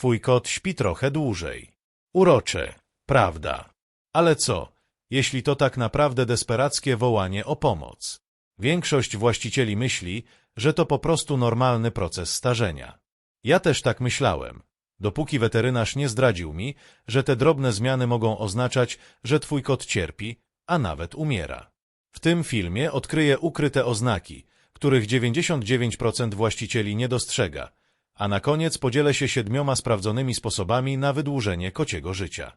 Twój kot śpi trochę dłużej. Urocze, prawda. Ale co, jeśli to tak naprawdę desperackie wołanie o pomoc? Większość właścicieli myśli, że to po prostu normalny proces starzenia. Ja też tak myślałem, dopóki weterynarz nie zdradził mi, że te drobne zmiany mogą oznaczać, że twój kot cierpi, a nawet umiera. W tym filmie odkryję ukryte oznaki, których 99% właścicieli nie dostrzega, a na koniec podzielę się siedmioma sprawdzonymi sposobami na wydłużenie kociego życia.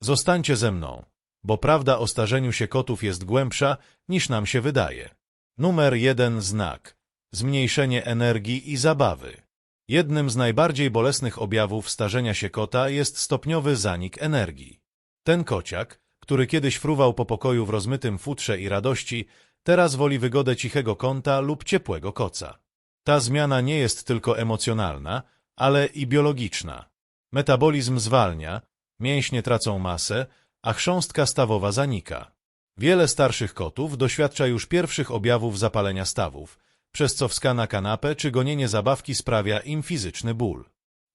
Zostańcie ze mną, bo prawda o starzeniu się kotów jest głębsza niż nam się wydaje. Numer jeden znak. Zmniejszenie energii i zabawy. Jednym z najbardziej bolesnych objawów starzenia się kota jest stopniowy zanik energii. Ten kociak, który kiedyś fruwał po pokoju w rozmytym futrze i radości, teraz woli wygodę cichego kąta lub ciepłego koca. Ta zmiana nie jest tylko emocjonalna, ale i biologiczna. Metabolizm zwalnia, mięśnie tracą masę, a chrząstka stawowa zanika. Wiele starszych kotów doświadcza już pierwszych objawów zapalenia stawów, przez co wska na kanapę czy gonienie zabawki sprawia im fizyczny ból.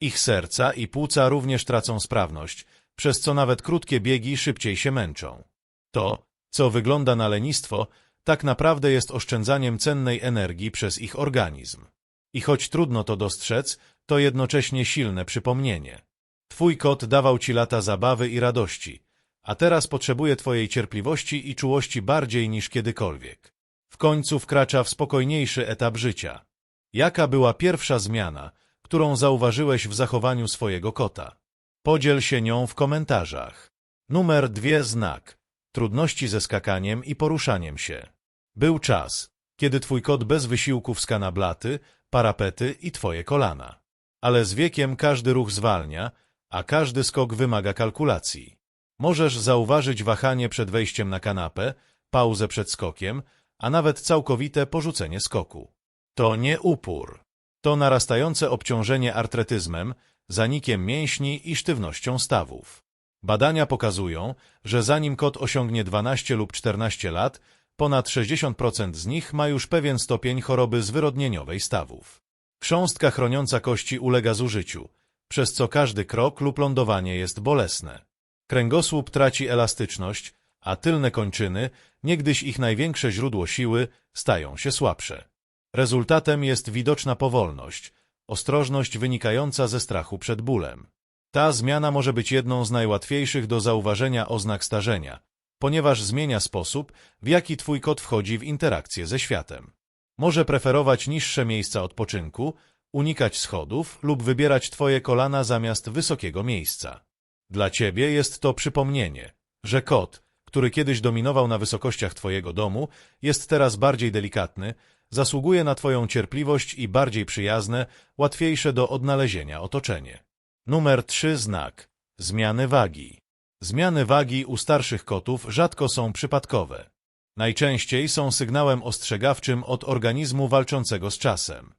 Ich serca i płuca również tracą sprawność, przez co nawet krótkie biegi szybciej się męczą. To, co wygląda na lenistwo, tak naprawdę jest oszczędzaniem cennej energii przez ich organizm. I choć trudno to dostrzec, to jednocześnie silne przypomnienie. Twój kot dawał ci lata zabawy i radości, a teraz potrzebuje twojej cierpliwości i czułości bardziej niż kiedykolwiek. W końcu wkracza w spokojniejszy etap życia. Jaka była pierwsza zmiana, którą zauważyłeś w zachowaniu swojego kota? Podziel się nią w komentarzach. Numer dwie znak. Trudności ze skakaniem i poruszaniem się. Był czas, kiedy twój kot bez wysiłku wska blaty, parapety i twoje kolana. Ale z wiekiem każdy ruch zwalnia, a każdy skok wymaga kalkulacji. Możesz zauważyć wahanie przed wejściem na kanapę, pauzę przed skokiem, a nawet całkowite porzucenie skoku. To nie upór. To narastające obciążenie artretyzmem, zanikiem mięśni i sztywnością stawów. Badania pokazują, że zanim kot osiągnie 12 lub 14 lat, ponad 60% z nich ma już pewien stopień choroby zwyrodnieniowej stawów. Chrząstka chroniąca kości ulega zużyciu, przez co każdy krok lub lądowanie jest bolesne. Kręgosłup traci elastyczność, a tylne kończyny, niegdyś ich największe źródło siły, stają się słabsze. Rezultatem jest widoczna powolność, ostrożność wynikająca ze strachu przed bólem. Ta zmiana może być jedną z najłatwiejszych do zauważenia oznak starzenia, ponieważ zmienia sposób, w jaki twój kot wchodzi w interakcję ze światem. Może preferować niższe miejsca odpoczynku, unikać schodów lub wybierać twoje kolana zamiast wysokiego miejsca. Dla ciebie jest to przypomnienie, że kot, który kiedyś dominował na wysokościach twojego domu, jest teraz bardziej delikatny, zasługuje na twoją cierpliwość i bardziej przyjazne, łatwiejsze do odnalezienia otoczenie. Numer 3 znak. Zmiany wagi. Zmiany wagi u starszych kotów rzadko są przypadkowe. Najczęściej są sygnałem ostrzegawczym od organizmu walczącego z czasem.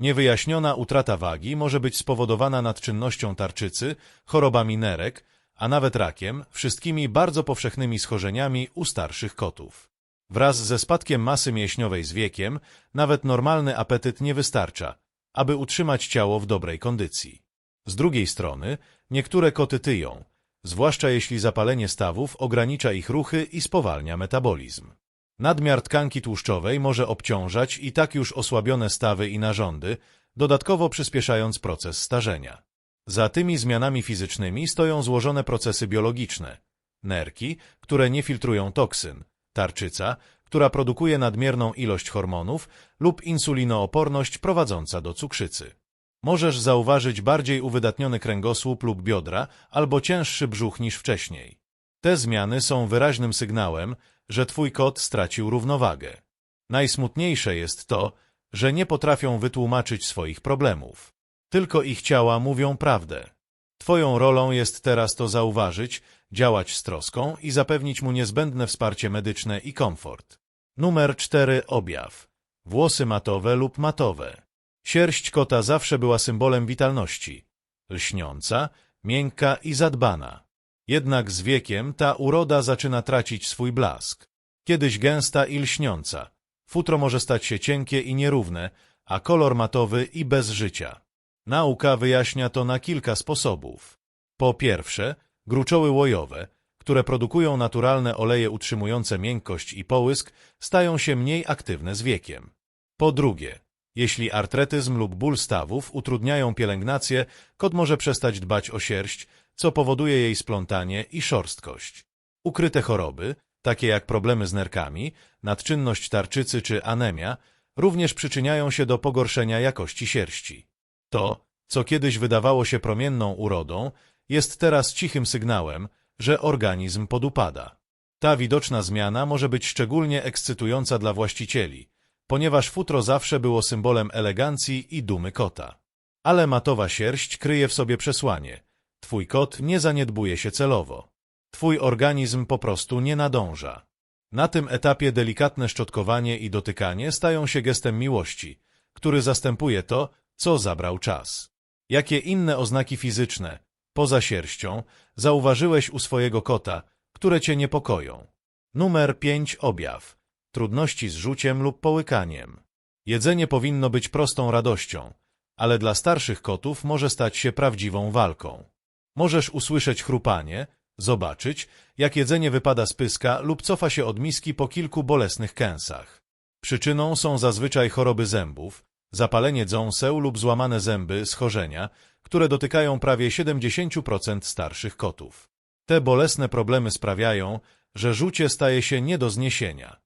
Niewyjaśniona utrata wagi może być spowodowana nadczynnością tarczycy, chorobami nerek, a nawet rakiem, wszystkimi bardzo powszechnymi schorzeniami u starszych kotów. Wraz ze spadkiem masy mięśniowej z wiekiem, nawet normalny apetyt nie wystarcza, aby utrzymać ciało w dobrej kondycji. Z drugiej strony, niektóre koty tyją, zwłaszcza jeśli zapalenie stawów ogranicza ich ruchy i spowalnia metabolizm. Nadmiar tkanki tłuszczowej może obciążać i tak już osłabione stawy i narządy, dodatkowo przyspieszając proces starzenia. Za tymi zmianami fizycznymi stoją złożone procesy biologiczne. Nerki, które nie filtrują toksyn, tarczyca, która produkuje nadmierną ilość hormonów lub insulinooporność prowadząca do cukrzycy. Możesz zauważyć bardziej uwydatniony kręgosłup lub biodra albo cięższy brzuch niż wcześniej. Te zmiany są wyraźnym sygnałem, że twój kot stracił równowagę. Najsmutniejsze jest to, że nie potrafią wytłumaczyć swoich problemów. Tylko ich ciała mówią prawdę. Twoją rolą jest teraz to zauważyć, działać z troską i zapewnić mu niezbędne wsparcie medyczne i komfort. Numer 4. Objaw. Włosy matowe lub matowe. Sierść kota zawsze była symbolem witalności. Lśniąca, miękka i zadbana. Jednak z wiekiem ta uroda zaczyna tracić swój blask. Kiedyś gęsta i lśniąca. Futro może stać się cienkie i nierówne, a kolor matowy i bez życia. Nauka wyjaśnia to na kilka sposobów. Po pierwsze, gruczoły łojowe, które produkują naturalne oleje utrzymujące miękkość i połysk, stają się mniej aktywne z wiekiem. Po drugie, jeśli artretyzm lub ból stawów utrudniają pielęgnację, kot może przestać dbać o sierść, co powoduje jej splątanie i szorstkość. Ukryte choroby, takie jak problemy z nerkami, nadczynność tarczycy czy anemia, również przyczyniają się do pogorszenia jakości sierści. To, co kiedyś wydawało się promienną urodą, jest teraz cichym sygnałem, że organizm podupada. Ta widoczna zmiana może być szczególnie ekscytująca dla właścicieli, ponieważ futro zawsze było symbolem elegancji i dumy kota. Ale matowa sierść kryje w sobie przesłanie. Twój kot nie zaniedbuje się celowo. Twój organizm po prostu nie nadąża. Na tym etapie delikatne szczotkowanie i dotykanie stają się gestem miłości, który zastępuje to, co zabrał czas. Jakie inne oznaki fizyczne, poza sierścią, zauważyłeś u swojego kota, które cię niepokoją? Numer 5 objaw. Trudności z rzuciem lub połykaniem. Jedzenie powinno być prostą radością, ale dla starszych kotów może stać się prawdziwą walką. Możesz usłyszeć chrupanie, zobaczyć, jak jedzenie wypada z pyska lub cofa się od miski po kilku bolesnych kęsach. Przyczyną są zazwyczaj choroby zębów, zapalenie dząseł lub złamane zęby, schorzenia, które dotykają prawie 70% starszych kotów. Te bolesne problemy sprawiają, że rzucie staje się nie do zniesienia.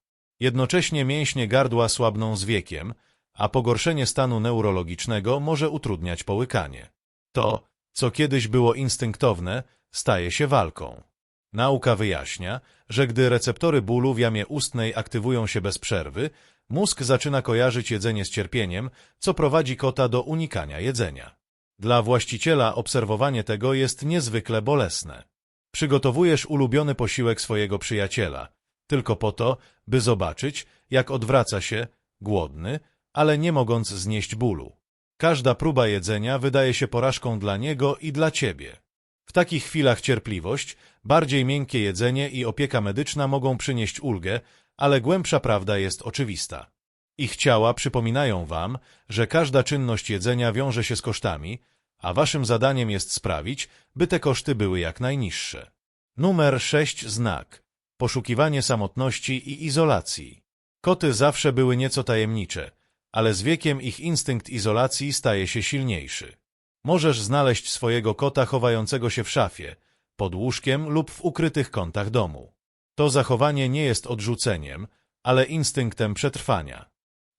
Jednocześnie mięśnie gardła słabną z wiekiem, a pogorszenie stanu neurologicznego może utrudniać połykanie. To, co kiedyś było instynktowne, staje się walką. Nauka wyjaśnia, że gdy receptory bólu w jamie ustnej aktywują się bez przerwy, mózg zaczyna kojarzyć jedzenie z cierpieniem, co prowadzi kota do unikania jedzenia. Dla właściciela obserwowanie tego jest niezwykle bolesne. Przygotowujesz ulubiony posiłek swojego przyjaciela, tylko po to, by zobaczyć, jak odwraca się, głodny, ale nie mogąc znieść bólu. Każda próba jedzenia wydaje się porażką dla niego i dla ciebie. W takich chwilach cierpliwość, bardziej miękkie jedzenie i opieka medyczna mogą przynieść ulgę, ale głębsza prawda jest oczywista. Ich ciała przypominają wam, że każda czynność jedzenia wiąże się z kosztami, a waszym zadaniem jest sprawić, by te koszty były jak najniższe. Numer 6 znak. Poszukiwanie samotności i izolacji. Koty zawsze były nieco tajemnicze, ale z wiekiem ich instynkt izolacji staje się silniejszy. Możesz znaleźć swojego kota chowającego się w szafie, pod łóżkiem lub w ukrytych kątach domu. To zachowanie nie jest odrzuceniem, ale instynktem przetrwania.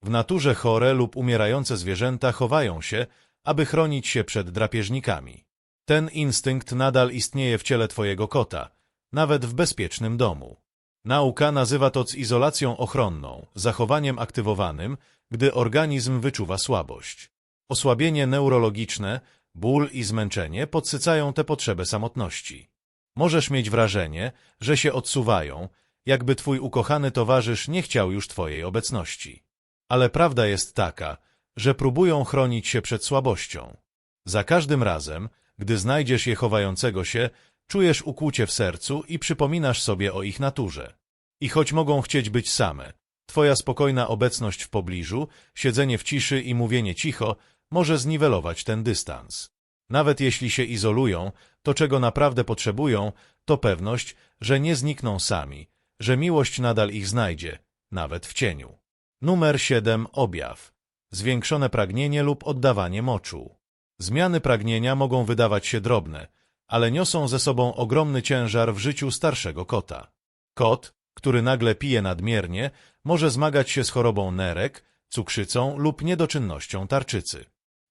W naturze chore lub umierające zwierzęta chowają się, aby chronić się przed drapieżnikami. Ten instynkt nadal istnieje w ciele twojego kota, nawet w bezpiecznym domu. Nauka nazywa to izolacją ochronną, zachowaniem aktywowanym, gdy organizm wyczuwa słabość. Osłabienie neurologiczne, ból i zmęczenie podsycają tę potrzebę samotności. Możesz mieć wrażenie, że się odsuwają, jakby twój ukochany towarzysz nie chciał już twojej obecności. Ale prawda jest taka, że próbują chronić się przed słabością. Za każdym razem, gdy znajdziesz je chowającego się, czujesz ukłucie w sercu i przypominasz sobie o ich naturze. I choć mogą chcieć być same, twoja spokojna obecność w pobliżu, siedzenie w ciszy i mówienie cicho może zniwelować ten dystans. Nawet jeśli się izolują, to czego naprawdę potrzebują, to pewność, że nie znikną sami, że miłość nadal ich znajdzie, nawet w cieniu. Numer 7. Objaw. Zwiększone pragnienie lub oddawanie moczu. Zmiany pragnienia mogą wydawać się drobne, ale niosą ze sobą ogromny ciężar w życiu starszego kota. Kot, który nagle pije nadmiernie, może zmagać się z chorobą nerek, cukrzycą lub niedoczynnością tarczycy.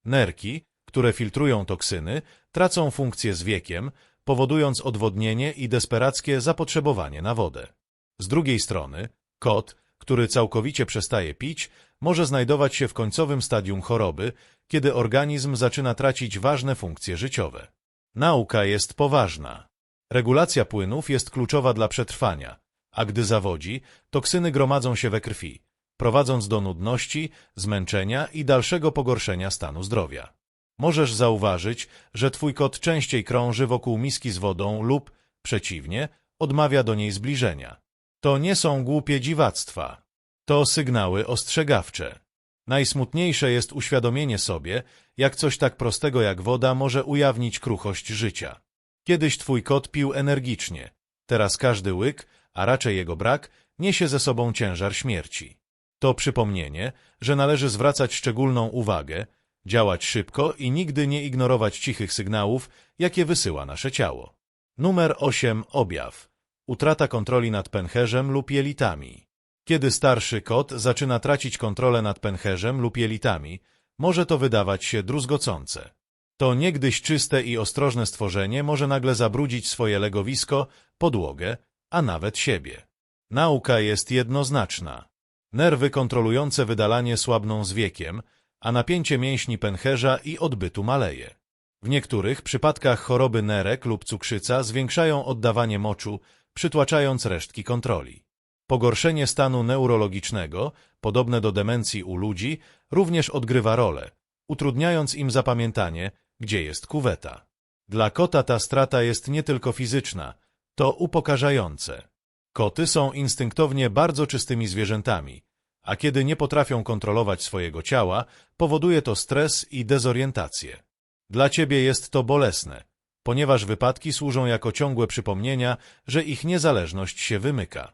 Nerki, które filtrują toksyny, tracą funkcję z wiekiem, powodując odwodnienie i desperackie zapotrzebowanie na wodę. Z drugiej strony, kot, który całkowicie przestaje pić, może znajdować się w końcowym stadium choroby, kiedy organizm zaczyna tracić ważne funkcje życiowe. Nauka jest poważna. Regulacja płynów jest kluczowa dla przetrwania, a gdy zawodzi, toksyny gromadzą się we krwi, prowadząc do nudności, zmęczenia i dalszego pogorszenia stanu zdrowia. Możesz zauważyć, że twój kot częściej krąży wokół miski z wodą lub, przeciwnie, odmawia do niej zbliżenia. To nie są głupie dziwactwa. To sygnały ostrzegawcze. Najsmutniejsze jest uświadomienie sobie, jak coś tak prostego jak woda może ujawnić kruchość życia. Kiedyś twój kot pił energicznie, teraz każdy łyk, a raczej jego brak, niesie ze sobą ciężar śmierci. To przypomnienie, że należy zwracać szczególną uwagę, działać szybko i nigdy nie ignorować cichych sygnałów, jakie wysyła nasze ciało. Numer 8. Objaw. Utrata kontroli nad pęcherzem lub jelitami. Kiedy starszy kot zaczyna tracić kontrolę nad pęcherzem lub jelitami, może to wydawać się druzgocące. To niegdyś czyste i ostrożne stworzenie może nagle zabrudzić swoje legowisko, podłogę, a nawet siebie. Nauka jest jednoznaczna. Nerwy kontrolujące wydalanie słabną z wiekiem, a napięcie mięśni pęcherza i odbytu maleje. W niektórych przypadkach choroby nerek lub cukrzyca zwiększają oddawanie moczu, przytłaczając resztki kontroli. Pogorszenie stanu neurologicznego, podobne do demencji u ludzi, również odgrywa rolę, utrudniając im zapamiętanie, gdzie jest kuweta. Dla kota ta strata jest nie tylko fizyczna, to upokarzające. Koty są instynktownie bardzo czystymi zwierzętami, a kiedy nie potrafią kontrolować swojego ciała, powoduje to stres i dezorientację. Dla ciebie jest to bolesne, ponieważ wypadki służą jako ciągłe przypomnienia, że ich niezależność się wymyka.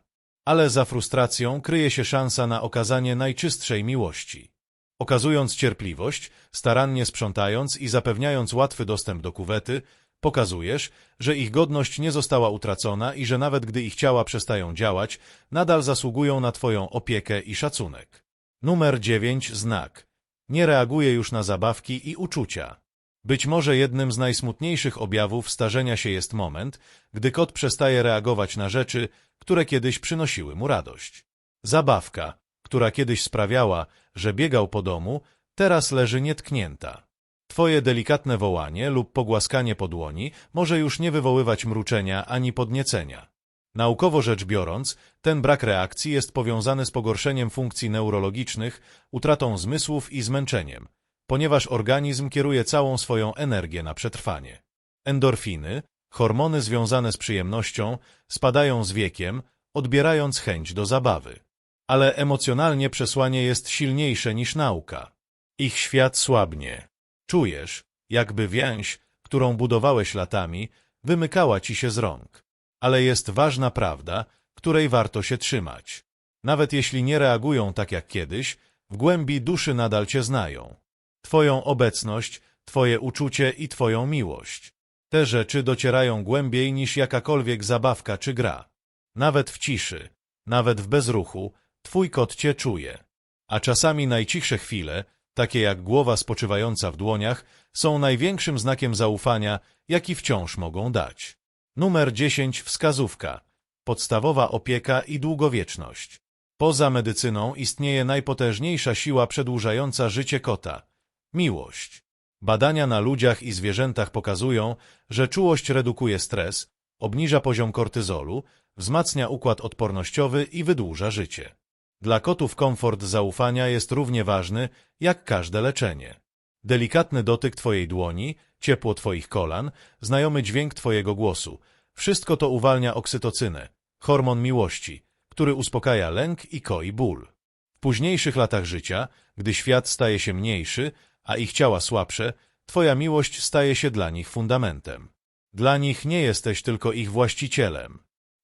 Ale za frustracją kryje się szansa na okazanie najczystszej miłości. Okazując cierpliwość, starannie sprzątając i zapewniając łatwy dostęp do kuwety, pokazujesz, że ich godność nie została utracona i że nawet gdy ich ciała przestają działać, nadal zasługują na Twoją opiekę i szacunek. Numer 9. Znak. Nie reaguje już na zabawki i uczucia. Być może jednym z najsmutniejszych objawów starzenia się jest moment, gdy kot przestaje reagować na rzeczy, które kiedyś przynosiły mu radość. Zabawka, która kiedyś sprawiała, że biegał po domu, teraz leży nietknięta. Twoje delikatne wołanie lub pogłaskanie po dłoni może już nie wywoływać mruczenia ani podniecenia. Naukowo rzecz biorąc, ten brak reakcji jest powiązany z pogorszeniem funkcji neurologicznych, utratą zmysłów i zmęczeniem, ponieważ organizm kieruje całą swoją energię na przetrwanie. Endorfiny, hormony związane z przyjemnością, spadają z wiekiem, odbierając chęć do zabawy. Ale emocjonalnie przesłanie jest silniejsze niż nauka. Ich świat słabnie. Czujesz, jakby więź, którą budowałeś latami, wymykała ci się z rąk. Ale jest ważna prawda, której warto się trzymać. Nawet jeśli nie reagują tak jak kiedyś, w głębi duszy nadal cię znają. Twoją obecność, Twoje uczucie i Twoją miłość. Te rzeczy docierają głębiej niż jakakolwiek zabawka czy gra. Nawet w ciszy, nawet w bezruchu, Twój kot Cię czuje. A czasami najcichsze chwile, takie jak głowa spoczywająca w dłoniach, są największym znakiem zaufania, jaki wciąż mogą dać. Numer 10. Wskazówka. Podstawowa opieka i długowieczność. Poza medycyną istnieje najpotężniejsza siła przedłużająca życie kota – Miłość. Badania na ludziach i zwierzętach pokazują, że czułość redukuje stres, obniża poziom kortyzolu, wzmacnia układ odpornościowy i wydłuża życie. Dla kotów komfort zaufania jest równie ważny jak każde leczenie. Delikatny dotyk Twojej dłoni, ciepło Twoich kolan, znajomy dźwięk Twojego głosu. Wszystko to uwalnia oksytocynę, hormon miłości, który uspokaja lęk i koi ból. W późniejszych latach życia, gdy świat staje się mniejszy, a ich ciała słabsze, Twoja miłość staje się dla nich fundamentem. Dla nich nie jesteś tylko ich właścicielem.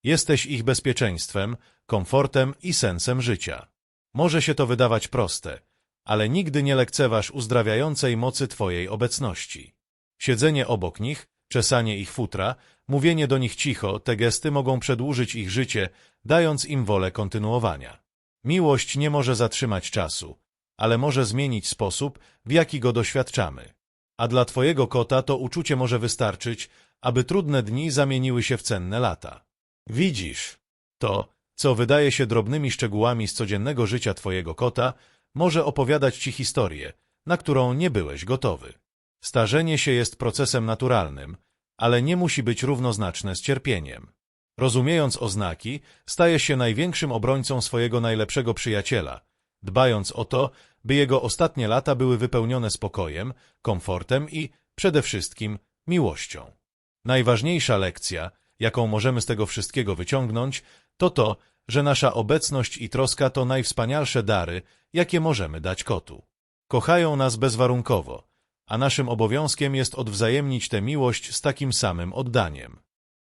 Jesteś ich bezpieczeństwem, komfortem i sensem życia. Może się to wydawać proste, ale nigdy nie lekceważ uzdrawiającej mocy Twojej obecności. Siedzenie obok nich, czesanie ich futra, mówienie do nich cicho, te gesty mogą przedłużyć ich życie, dając im wolę kontynuowania. Miłość nie może zatrzymać czasu, ale może zmienić sposób, w jaki go doświadczamy. A dla twojego kota to uczucie może wystarczyć, aby trudne dni zamieniły się w cenne lata. Widzisz, to, co wydaje się drobnymi szczegółami z codziennego życia twojego kota, może opowiadać ci historię, na którą nie byłeś gotowy. Starzenie się jest procesem naturalnym, ale nie musi być równoznaczne z cierpieniem. Rozumiejąc oznaki, staje się największym obrońcą swojego najlepszego przyjaciela, dbając o to, by jego ostatnie lata były wypełnione spokojem, komfortem i, przede wszystkim, miłością. Najważniejsza lekcja, jaką możemy z tego wszystkiego wyciągnąć, to to, że nasza obecność i troska to najwspanialsze dary, jakie możemy dać kotu. Kochają nas bezwarunkowo, a naszym obowiązkiem jest odwzajemnić tę miłość z takim samym oddaniem.